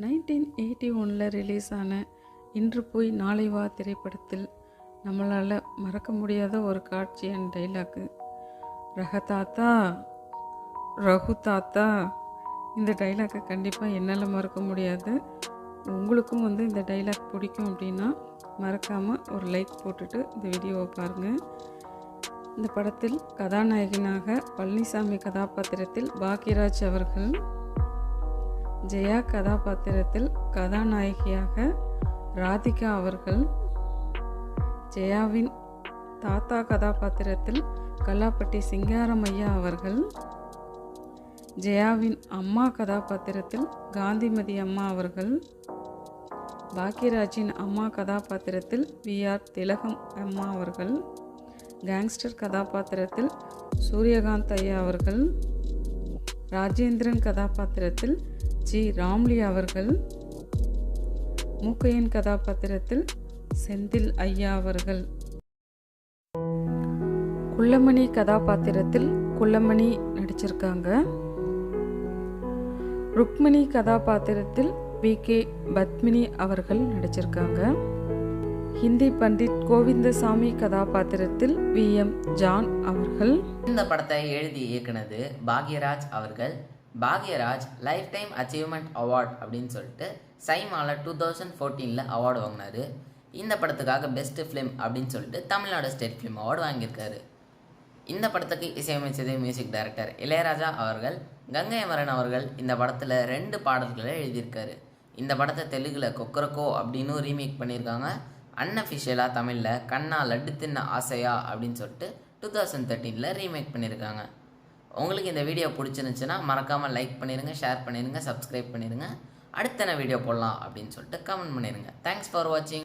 Nineteen eighty ஒனில் release ஆன இன்று போய் நாளை வா திரைப்படத்தில் நம்மளால் மறக்க முடியாத ஒரு காட்சி அண்ட் டைலாக்கு ரக தாத்தா ரகு தாத்தா இந்த டைலாக்கை கண்டிப்பாக என்னால் மறக்க முடியாது. உங்களுக்கும் வந்து இந்த டைலாக் பிடிக்கும் அப்படின்னா மறக்காமல் ஒரு லைக் போட்டுட்டு இந்த வீடியோவை பாருங்கள் இந்த படத்தில் கதாநாயகனாக பழனிசாமி கதாபாத்திரத்தில் பாக்யராஜ் அவர்கள் ஜெயா கதாபாத்திரத்தில் கதாநாயகியாக ராதிகா அவர்கள் ஜெயாவின் தாத்தா கதாபாத்திரத்தில் கல்லாப்பட்டி சிங்காரமையா அவர்கள் ஜெயாவின் அம்மா கதாபாத்திரத்தில் காந்திமதி அம்மா அவர்கள் பாக்யராஜின் அம்மா கதாபாத்திரத்தில் வி ஆர் திலகம் அம்மா அவர்கள் கேங்ஸ்டர் கதாபாத்திரத்தில் சூரியகாந்த் ஐயா அவர்கள் ராஜேந்திரன் கதாபாத்திரத்தில் ஜி. ராம்லி அவர்கள் மூக்கையன் கதாபாத்திரத்தில் செந்தில் ஐயா அவர்கள். குள்ளமணி கதாபாத்திரத்தில் குள்ளமணி நடிச்சிருக்காங்க. ருக்மிணி கதாபாத்திரத்தில் வி. கே. பத்மினி அவர்கள் நடிச்சிருக்காங்க. ஹிந்தி பண்டிட் கோவிந்தசாமி கதாபாத்திரத்தில் வி. எம். ஜான் அவர்கள். இந்த படத்தை எழுதி இயக்குனது பாக்யராஜ் அவர்கள். Bhagyaraj life time achievement award அப்படின்னு சொல்லிட்டு சைமால டூ தௌசண்ட் ஃபோர்டீனில் அவார்டு வாங்கினாரு. இந்த படத்துக்காக பெஸ்ட் ஃபிலிம் அப்படின்னு சொல்லிட்டு தமிழ்நாடு ஸ்டேட் ஃபிலிம் அவார்டு வாங்கியிருக்காரு. இந்த படத்துக்கு இசையமைச்சது மியூசிக் டைரக்டர் இளையராஜா அவர்கள். கங்கை அமரன் அவர்கள் இந்த படத்தில் ரெண்டு பாடல்களை எழுதியிருக்காரு. இந்த படத்தை தெலுங்கில் கொக்கரக்கோ அப்படின்னு ரீமேக் பண்ணியிருக்காங்க. அன்அஃபிஷியலாக தமிழில் கண்ணா லட்டு தின்ன ஆசையா அப்படின்னு சொல்லிட்டு டூ தௌசண்ட் தேர்ட்டீனில் ரீமேக் பண்ணியிருக்காங்க உங்களுக்கு இந்த வீடியோ பிடிச்சிருந்துச்சுன்னா மறக்காமல் லைக் பண்ணிடுங்க ஷேர் பண்ணிடுங்க சப்ஸ்கிரைப் பண்ணிடுங்க அடுத்த வீடியோ போடலாம் அப்படின்னு சொல்லிட்டு கமெண்ட் பண்ணிடுங்க தேங்க்ஸ் ஃபார் வாட்சிங்